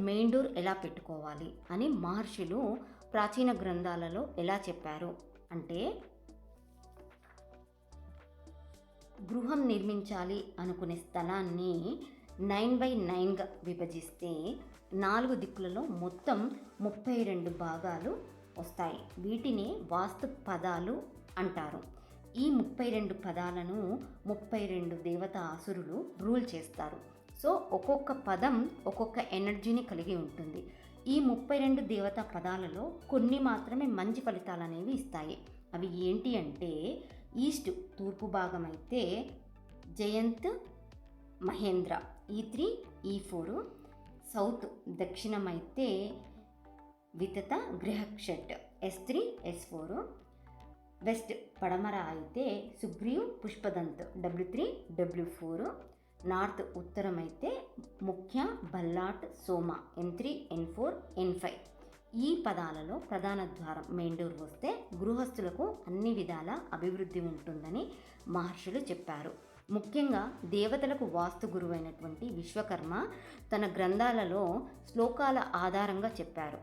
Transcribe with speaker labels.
Speaker 1: Main door ఎలా పెట్టుకోవాలి అని మహర్షులు ప్రాచీన గ్రంథాలలో ఎలా చెప్పారు? అంటే గృహం నిర్మించాలి అనుకునే స్థలాన్ని నైన్ బై నైన్గా విభజిస్తే నాలుగు దిక్కులలో మొత్తం ముప్పై రెండు భాగాలు వస్తాయి. వీటిని వాస్తు పదాలు అంటారు. ఈ ముప్పై రెండు పదాలను ముప్పై రెండు దేవత అసురులు రూల్ చేస్తారు. సో ఒక్కొక్క పదం ఒక్కొక్క ఎనర్జీని కలిగి ఉంటుంది. ఈ ముప్పై రెండు దేవతా పదాలలో కొన్ని మాత్రమే మంచి ఫలితాలు అనేవి ఇస్తాయి. అవి ఏంటి అంటే ఈస్ట్ తూర్పు భాగం అయితే Jayant Mahindra. E three E four. South దక్షిణం అయితే Vitatha Grihakshat. S three S four. West పడమర అయితే Sugriv Pushpadant. W three W four. North ఉత్తరం అయితే Mukhya Bhallat Soma N three N four N five. ఈ పదాలలో ప్రధాన ద్వారం మెయిన్ వస్తే గృహస్థులకు అన్ని విధాల అభివృద్ధి ఉంటుందని మహర్షులు చెప్పారు. ముఖ్యంగా దేవతలకు వాస్తు గురువైనటువంటి విశ్వకర్మ తన గ్రంథాలలో శ్లోకాల ఆధారంగా చెప్పారు.